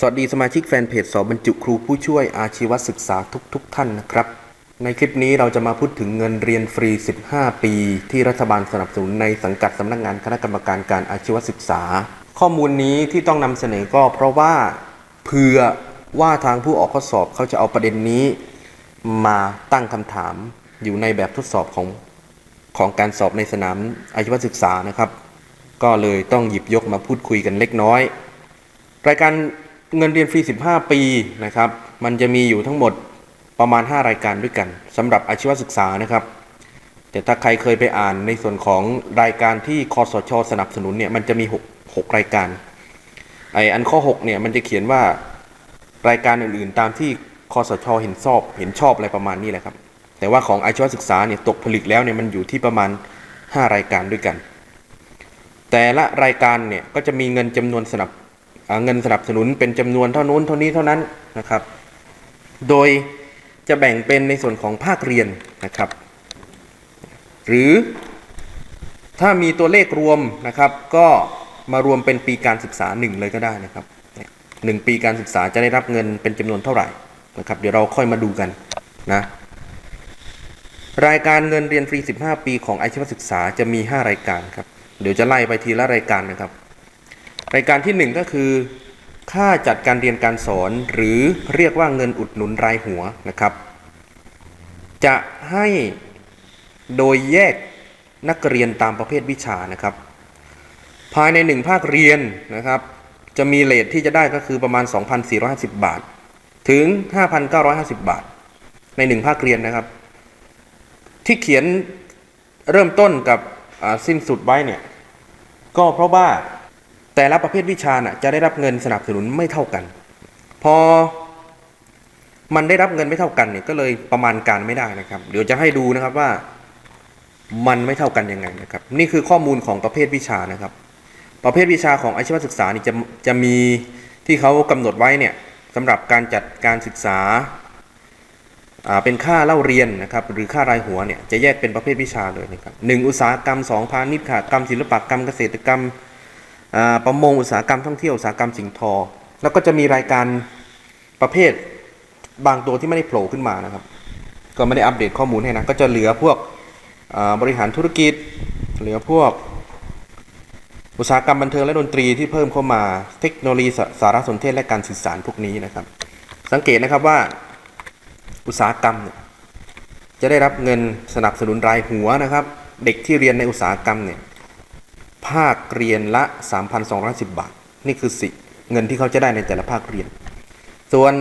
สวัสดีสมาชิกแฟนเพจสอบบรรจุครูผู้ช่วยอาชีวศึกษาทุกๆทท่านนะครับ ในคลิปนี้เราจะมาพูดถึงเงินเรียนฟรี 15 ปี ที่รัฐบาลสนับสนุนในสังกัดสำนักงานคณะกรรมการการอาชีวศึกษา ข้อมูลนี้ที่ต้องนำเสนอก็เพราะว่าเผื่อว่าทางผู้ออกข้อสอบเขาจะเอาประเด็นนี้ มาตั้งคำถามอยู่ในแบบทดสอบของของการสอบในสนามอาชีวศึกษานะครับ ก็เลยต้องหยิบยกมาพูดคุยกันเล็กน้อย รายการ เงินเรียนฟรี 15 ปีนะครับ มันจะมีอยู่ทั้งหมดประมาณ 5 รายการด้วยกันสำหรับอาชีวศึกษานะครับ แต่ถ้าใครเคยไปอ่านในส่วนของรายการที่คอสช สนับสนุนเนี่ยมันจะมี 6 6 รายการไออันข้อ6เนี่ยมันจะเขียนว่ารายการอื่นๆ ตามที่คอสช เห็นชอบเห็นชอบอะไรประมาณนี้แหละครับ แต่ว่าของอาชีวศึกษาเนี่ยตกผลึกแล้วเนี่ยมันอยู่ที่ประมาณ 5 รายการด้วยกัน แต่ละรายการเนี่ยก็จะมีเงินจำนวนสนับ เงินสนับสนุนเป็นจำนวนเท่านู้นเท่านี้เท่านั้นนะครับ โดยจะแบ่งเป็นในส่วนของภาคเรียนนะครับ หรือถ้ามีตัวเลขรวมนะครับ ก็มารวมเป็นปีการศึกษาหนึ่งเลยก็ได้นะครับหนึ่งปีการศึกษาจะได้รับเงินเป็นจำนวนเท่าไหร่นะครับ เดี๋ยวเราค่อยมาดูกันนะรายการเงินเรียนฟรี 15 ปีของอาชีวศึกษาจะมี 5 รายการครับ เดี๋ยวจะไล่ไปทีละรายการนะครับ รายการที่ 1 ก็คือค่าจัดการเรียนการสอนหรือเรียกว่าเงินอุดหนุนรายหัวนะครับ จะให้โดยแยกนักเรียนตามประเภทวิชานะครับ ภายใน 1 ภาคเรียนนะครับ จะมีเลทที่จะได้ก็คือประมาณ 2,450 บาท ถึง 5,950 บาท ใน 1 ภาคเรียนนะครับ ที่เขียนเริ่มต้นกับสิ้นสุดไว้เนี่ย ก็เพราะว่า แต่ละประเภทวิชาน่ะจะได้รับเงินสนับสนุนไม่เท่ากัน พอมันได้รับเงินไม่เท่ากันเนี่ยก็เลยประมาณการไม่ได้นะครับ เดี๋ยวจะให้ดูนะครับว่ามันไม่เท่ากันยังไงนะครับ นี่คือข้อมูลของประเภทวิชานะครับ ประเภทวิชาของอาชีวศึกษานี่จะจะมีที่เขากำหนดไว้เนี่ยสำหรับการจัดการศึกษาเป็นค่าเล่าเรียนนะครับ หรือค่ารายหัวเนี่ยจะแยกเป็นประเภทวิชาเลยนะครับหนึ่งอุตสาหกรรมสองพาณิชย์กรรมศิลปกรรมเกษตรกรรม ประมงอุตสาหกรรมท่องเที่ยวอุตสาหกรรมสิ่งทอ แล้วก็จะมีรายการประเภทบางตัวที่ไม่ได้โผล่ขึ้นมานะครับ ก็ไม่ได้อัปเดตข้อมูลให้นะ ก็จะเหลือพวกบริหารธุรกิจ เหลือพวกอุตสาหกรรมบันเทิงและดนตรีที่เพิ่มเข้ามาเทคโนโลยีสสารสนเทศและการสื่อสารพวกนี้นะครับ สังเกตนะครับว่าอุตสาหกรรมเนี่ยจะได้รับเงินสนับสนุนรายหัวนะครับ เด็กที่เรียนในอุตสาหกรรมเนี่ย ภาคเรียนละ 3,210 บาท นี่คือสิเงินที่เขาจะได้ในแต่ละภาคเรียน ส่วน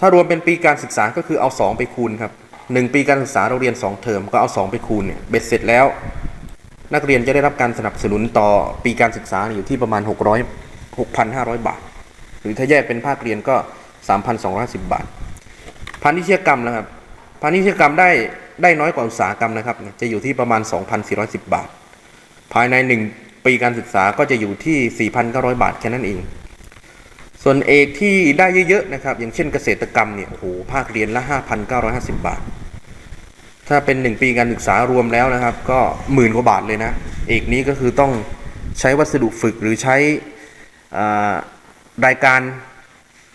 ถ้ารวมเป็นปีการศึกษาก็คือเอา 2 ไปคูณครับ 1 ปีการศึกษาเราเรียน 2 เทอมก็เอา 2 ไปคูณเนี่ยเบ็ดเสร็จแล้ว นักเรียนจะได้รับการสนับสนุนต่อปีการศึกษาอยู่ที่ประมาณ 600 6,500 บาท หรือถ้าแยกเป็นภาคเรียนก็ 3,210 บาทพาณิชยกรรมนะครับพาณิชยกรรมได้ได้น้อยกว่าอุตสาหกรรมนะครับ จะอยู่ที่ประมาณ 2,410 บาท ภายใน 1 ปีการศึกษาก็จะอยู่ที่ 4,900 บาทแค่นั้นเอง ส่วนเอกที่ได้เยอะๆนะครับ อย่างเช่นเกษตรกรรมเนี่ย โอ้โห ภาคเรียนละ 5,950 บาท ถ้าเป็น 1 ปีการศึกษารวมแล้วนะครับ ก็หมื่นกว่าบาทเลยนะ เอกนี้ก็คือต้องใช้วัสดุฝึกหรือใช้รายการ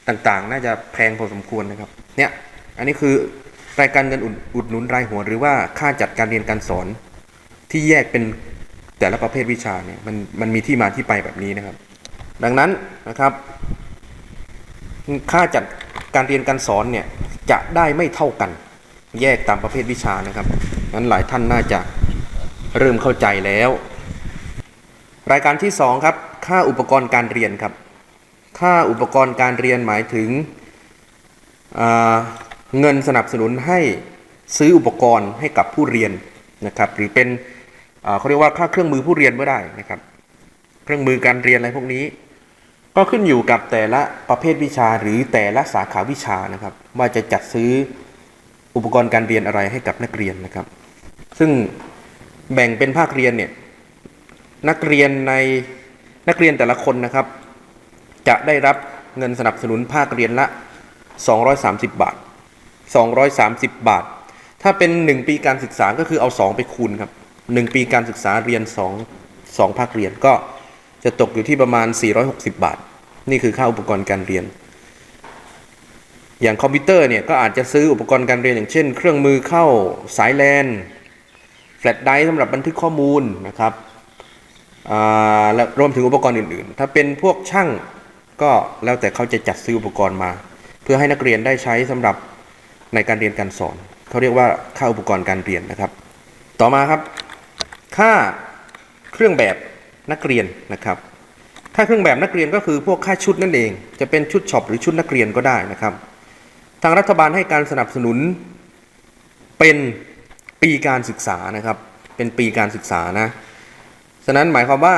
ต่างๆ น่าจะแพงพอสมควรนะครับ เนี่ย อันนี้คือรายการเงินอุดหนุนรายหัว หรือว่าค่าจัดการเรียนการสอนที่แยกเป็น แต่ละประเภทวิชาเนี่ยมันมันมีที่มาที่ไปแบบนี้นะครับ ดังนั้นนะครับ ค่าจัดการเรียนการสอนเนี่ยจะได้ไม่เท่ากันแยกตามประเภทวิชานะครับนั้นหลายท่านน่าจะเริ่มเข้าใจแล้ว รายการที่สองครับ ค่าอุปกรณ์การเรียนครับ ค่าอุปกรณ์การเรียนหมายถึงเงินสนับสนุนให้ซื้ออุปกรณ์ให้กับผู้เรียนนะครับ หรือเป็น เขาเรียกว่าค่าเครื่องมือผู้เรียนก็ได้นะครับ เครื่องมือการเรียนอะไรพวกนี้ ก็ขึ้นอยู่กับแต่ละประเภทวิชาหรือแต่ละสาขาวิชานะครับ ว่าจะจัดซื้ออุปกรณ์การเรียนอะไรให้กับนักเรียนนะครับ ซึ่งแบ่งเป็นภาคเรียนเนี่ยนักเรียนในนักเรียนแต่ละคนนะครับ จะได้รับเงินสนับสนุนภาคเรียนละ 230 บาท 230 บาท ถ้าเป็น 1 ปีการศึกษาก็คือเอา 2 ไปคูณครับ 1 ปีการศึกษาเรียน 2 2ภาคเรียนก็จะตกอยู่ที่ประมาณ 460 บาท นี่คือค่าอุปกรณ์การเรียน อย่างคอมพิวเตอร์เนี่ยก็อาจจะซื้ออุปกรณ์การเรียนอย่างเช่น เครื่องมือเข้าสายแลนแฟลชไดร์สำหรับบันทึกข้อมูลนะครับอ่าและรวมถึงอุปกรณ์อื่นๆ ถ้าเป็นพวกช่างก็แล้วแต่เขาจะจัดซื้ออุปกรณ์มา เพื่อให้นักเรียนได้ใช้สำหรับในการเรียนการสอน เขาเรียกว่าค่าอุปกรณ์การเรียนนะครับ ต่อมาครับ ค่าเครื่องแบบนักเรียนนะครับ ค่าเครื่องแบบนักเรียนก็คือพวกค่าชุดนั่นเอง จะเป็นชุดช็อปหรือชุดนักเรียนก็ได้นะครับ ทางรัฐบาลให้การสนับสนุนเป็นปีการศึกษานะครับ เป็นปีการศึกษานะ ฉะนั้นหมายความว่า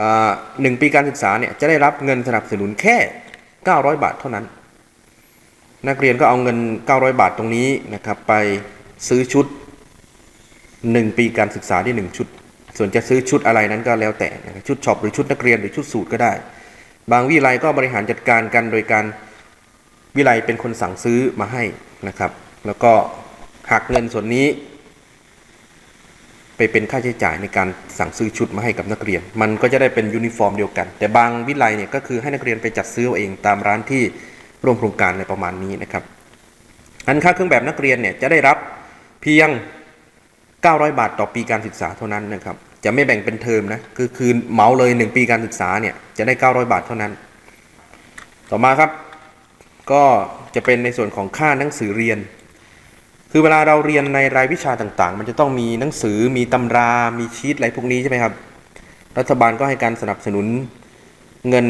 อ่าหนึ่งปีการศึกษาเนี่ยจะได้รับเงินสนับสนุนแค่ 900 บาทเท่านั้น นักเรียนก็เอาเงิน 900 บาทตรงนี้นะครับไปซื้อชุด 1ปีการศึกษาที่1ชุด ส่วนจะซื้อชุดอะไรนั้นก็แล้วแต่ชุดช็อปหรือชุดนักเรียนหรือชุดสูทก็ได้ บางวิไลก็บริหารจัดการกันโดยการวิไลเป็นคนสั่งซื้อมาให้นะครับ แล้วก็หักเงินส่วนนี้ ไปเป็นค่าใช้จ่ายในการสั่งซื้อชุดมาให้กับนักเรียน มันก็จะได้เป็นยูนิฟอร์มเดียวกัน แต่บางวิไลเนี่ยก็คือให้นักเรียนไปจัดซื้อเอาเองตามร้านที่ร่วมโครงการในประมาณนี้นะครับอันค่าเครื่องแบบนักเรียนเนี่ยจะได้รับเพียง 900 บาทต่อปีการศึกษาเท่านั้นนะครับ จะไม่แบ่งเป็นเทอมนะ คือคืนเหมาเลย 1 ปีการศึกษาเนี่ยจะได้ 900 บาทเท่านั้น ต่อมาครับ ก็จะเป็นในส่วนของค่าหนังสือเรียน คือเวลาเราเรียนในรายวิชาต่างๆ มันจะต้องมีหนังสือ มีตำรา มีชีตอะไรพวกนี้ใช่ไหมครับ รัฐบาลก็ให้การสนับสนุนเงิน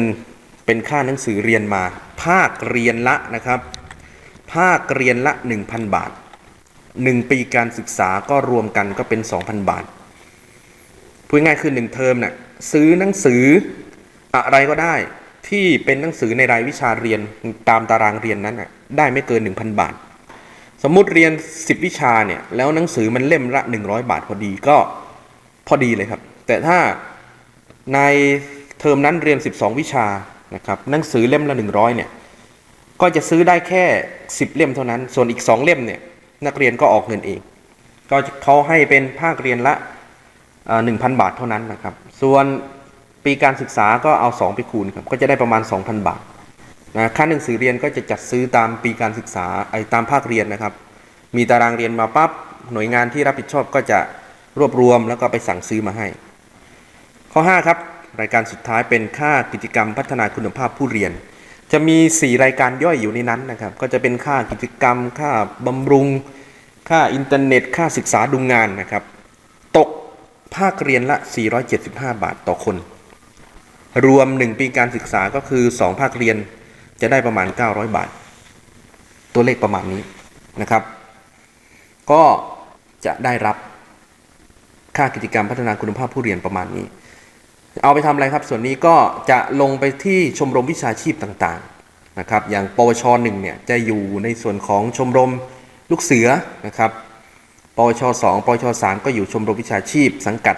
เป็นค่าหนังสือเรียนมา ภาคเรียนละนะครับ ภาคเรียนละ 1,000 บาท 1 ปีการศึกษาก็รวมกันก็เป็น 2,000 บาท พูดง่ายคือ 1 เทอมน่ะซื้อหนังสืออะไรก็ได้ที่เป็นหนังสือในรายวิชาเรียนตามตารางเรียนนั้นน่ะได้ไม่เกิน 1,000 บาท สมมุติเรียน 10 วิชาเนี่ยแล้วหนังสือมันเล่มละ 100 บาทพอดีก็พอดีเลยครับ แต่ถ้าในเทอมนั้นเรียน 12 วิชานะครับหนังสือเล่มละ 100เนี่ยก็จะซื้อได้แค่ 10 เล่มเท่านั้น ส่วนอีก 2 เล่มเนี่ย นักเรียนก็ออกเงินเอง ก็เขาให้เป็นภาคเรียนละหนึ่งพันบาทเท่านั้นนะครับ ส่วนปีการศึกษาก็เอา 2 ไปคูณครับก็จะได้ประมาณ 2,000 บาทนะค่าหนังสือเรียนก็จะจัดซื้อตามปีการศึกษาไอ้ตามภาคเรียนนะครับ มีตารางเรียนมาปั๊บหน่วยงานที่รับผิดชอบก็จะรวบรวมแล้วก็ไปสั่งซื้อมาให้ ข้อ 5 ครับ รายการสุดท้ายเป็นค่ากิจกรรมพัฒนาคุณภาพผู้เรียน จะมี 4 รายการย่อยอยู่ในนั้นนะครับ ก็จะเป็นค่ากิจกรรม ค่าบำรุง ค่าอินเทอร์เน็ต ค่าศึกษาดูงานนะครับ ตกภาคเรียนละ 475 บาทต่อคน รวม 1 ปีการศึกษาก็คือ 2 ภาคเรียนจะได้ประมาณ 900 บาท ตัวเลขประมาณนี้นะครับ ก็จะได้รับค่ากิจกรรมพัฒนาคุณภาพผู้เรียนประมาณนี้ เอาไปทำอะไรครับ ส่วนนี้ก็จะลงไปที่ชมรมวิชาชีพต่างๆนะครับ อย่างปวชหนึ่งเนี่ยจะอยู่ในส่วนของชมรมลูกเสือนะครับ ปวชสองปวชสามก็อยู่ชมรมวิชาชีพ สังกัด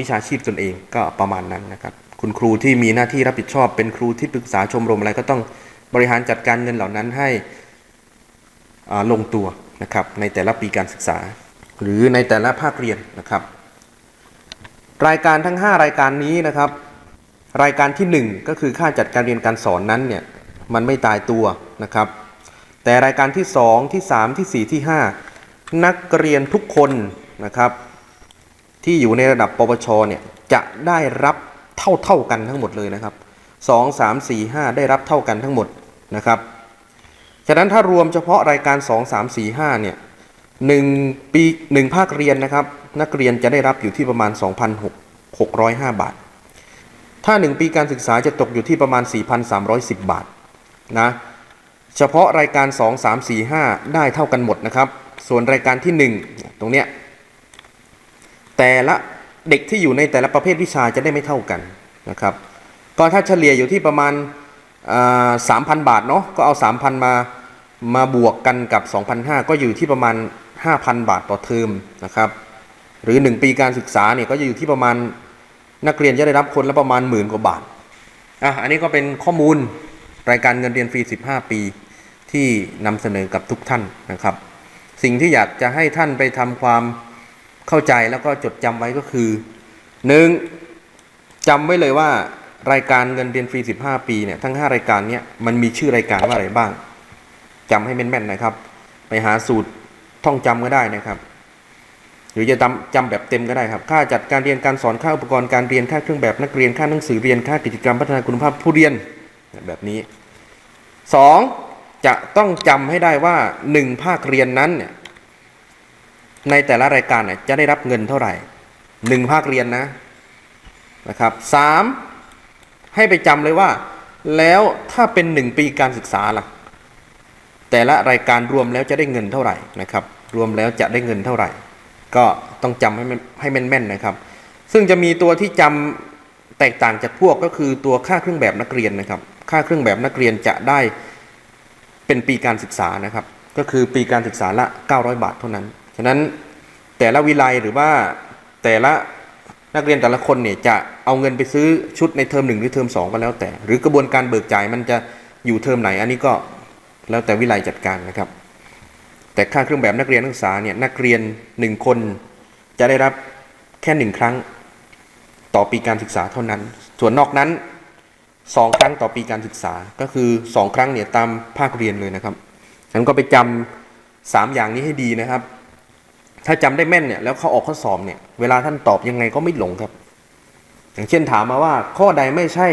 วิชาชีพตนเองก็ประมาณนั้นนะครับ คุณครูที่มีหน้าที่รับผิดชอบ เป็นครูที่ปรึกษาชมรมอะไรก็ต้องบริหารจัดการเงินเหล่านั้นให้ลงตัวนะครับในแต่ละปีการศึกษา หรือในแต่ละภาคเรียนนะครับ รายการทั้ง 5 รายการนี้นะครับ รายการที่ 1 ก็คือค่าจัดการเรียนการสอนนั้นเนี่ยมันไม่ตายตัวนะครับ แต่รายการที่ 2 ที่ 3 ที่ 4 ที่ 5 นักเรียนทุกคนนะครับ ที่อยู่ในระดับปวชเนี่ยจะได้รับเท่าเท่ากันทั้งหมดเลยนะครับ 2 3 4 5 ได้รับเท่ากันทั้งหมดนะครับฉะนั้นถ้ารวมเฉพาะรายการ 2 3 4 5เนี่ยหนึ่งปีหนึ่งภาคเรียนนะครับ นักเรียนจะได้รับอยู่ที่ประมาณ 2,605 บาท ถ้า 1 ปีการศึกษาจะตกอยู่ที่ประมาณ 4,310 บาทนะเฉพาะรายการ 2 3 4 5 ได้เท่ากันหมดนะครับ ส่วนรายการที่ 1 ตรงเนี้ยแต่ละเด็กที่อยู่ในแต่ละประเภทวิชาจะได้ไม่เท่ากันนะครับก็ถ้าเฉลี่ยอยู่ที่ประมาณสามพันบาทเนาะก็เอา 3,000 มามาบวกกันกับ 2,500 ก็อยู่ที่ประมาณ 5,000 บาทต่อเทอมนะครับ หรือ 1 ปีการศึกษาเนี่ยก็จะอยู่ที่ประมาณนักเรียนจะได้รับคนละประมาณหมื่นกว่าบาทอะอันนี้ก็เป็นข้อมูลรายการเงินเรียนฟรี 15 ปีที่นำเสนอกับทุกท่านนะครับ สิ่งที่อยากจะให้ท่านไปทำความเข้าใจแล้วก็จดจำไว้ก็คือหนึ่งจำไว้เลยว่ารายการเงินเรียนฟรี 15 ปีเนี่ยทั้ง 5 รายการเนี่ยมันมีชื่อรายการว่าอะไรบ้างจำให้แม่นๆนะครับ ไปหาสูตรท่องจำก็ได้นะครับ หรือจะจำจำแบบเต็มก็ได้ครับ ค่าจัดการเรียนการสอนค่าอุปกรณ์การเรียนค่าเครื่องแบบนักเรียนค่าหนังสือเรียนค่ากิจกรรมพัฒนาคุณภาพผู้เรียนแบบนี้ 2. จะต้องจำให้ได้ว่า 1 ภาคเรียนนั้นเนี่ยในแต่ละรายการเนี่ยจะได้รับเงินเท่าไหร่ 1 ภาคเรียนนะนะครับ 3. ให้ไปจำเลยว่า แล้วถ้าเป็น 1 ปีการศึกษาล่ะแต่ละรายการรวมแล้วจะได้เงินเท่าไหร่นะครับ รวมแล้วจะได้เงินเท่าไหร่ ก็ต้องจำให้ให้แม่นๆนะครับ ซึ่งจะมีตัวที่จำแตกต่างจากพวกก็คือตัวค่าเครื่องแบบนักเรียนนะครับ ค่าเครื่องแบบนักเรียนจะได้เป็นปีการศึกษานะครับ ก็คือปีการศึกษาละ 900 บาทเท่านั้น ฉะนั้นแต่ละวิไลหรือว่าแต่ละนักเรียนแต่ละคนเนี่ยจะเอาเงินไปซื้อชุดในเทอมหนึ่งหรือเทอมสองก็แล้วแต่ หรือกระบวนการเบิกจ่ายมันจะอยู่เทอมไหนอันนี้ก็แล้วแต่วิไลจัดการนะครับ แต่ค่าเครื่องแบบนักเรียนนักศึกษาเนี่ยนักเรียนหนึ่งคนจะได้รับแค่หนึ่งครั้งต่อปีการศึกษาเท่านั้น ส่วนนอกนั้นสองครั้งต่อปีการศึกษาก็คือสองครั้งเนี่ยตามภาคเรียนเลยนะครับฉนั้นก็ไปจำสามอย่างนี้ให้ดีนะครับ ถ้าจำได้แม่นเนี่ยแล้วเขาออกข้อสอบเนี่ยเวลาท่านตอบยังไงก็ไม่หลงครับ อย่างเช่นถามมาว่าข้อใดไม่ใช่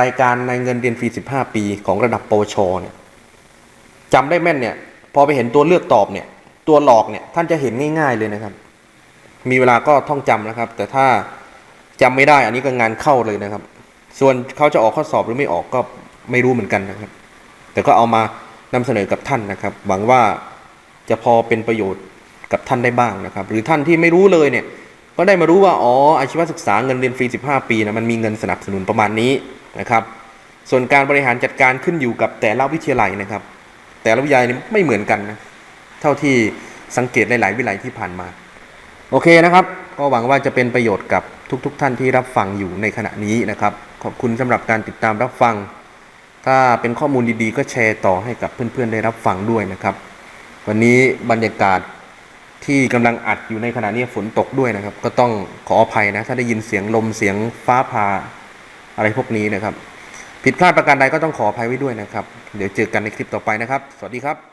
รายการในเงินเรียนฟรี 15 ปีของระดับปวชเนี่ยจำได้แม่นเนี่ย พอไปเห็นตัวเลือกตอบเนี่ย ตัวหลอกเนี่ยท่านจะเห็นง่ายๆเลยนะครับ มีเวลาก็ท่องจำนะครับ แต่ถ้าจำไม่ได้อันนี้ก็งานเข้าเลยนะครับ ส่วนเขาจะออกข้อสอบหรือไม่ออกก็ไม่รู้เหมือนกันนะครับ แต่ก็เอามานำเสนอกับท่านนะครับ หวังว่าจะพอเป็นประโยชน์กับท่านได้บ้างนะครับ หรือท่านที่ไม่รู้เลยเนี่ย ก็ได้มารู้ว่าอ๋ออาชีวศึกษาเงินเรียนฟรี 15 ปีนะมันมีเงินสนับสนุนประมาณนี้นะครับ ส่วนการบริหารจัดการขึ้นอยู่กับแต่ละวิทยาลัยนะครับ แต่ละวิทยายนี่ไม่เหมือนกันนะเท่าที่สังเกตหลายๆวิทยาลัยที่ผ่านมา โอเคนะครับ ก็หวังว่าจะเป็นประโยชน์กับทุกๆทท่านที่รับฟังอยู่ในขณะนี้นะครับ ขอบคุณสำหรับการติดตามรับฟัง ถ้าเป็นข้อมูลดีๆ ก็แชร์ต่อให้กับเพื่อนๆได้รับฟังด้วยนะครับ วันนี้บรรยากาศที่กำลังอัดอยู่ในขณะนี้ฝนตกด้วยนะครับ ก็ต้องขออภัยนะ ถ้าได้ยินเสียงลมเสียงฟ้าผ่าอะไรพวกนี้นะครับ ผิดพลาดประการใดก็ต้องขออภัยไว้ด้วยนะครับ เดี๋ยวเจอกันในคลิปต่อไปนะครับ สวัสดีครับ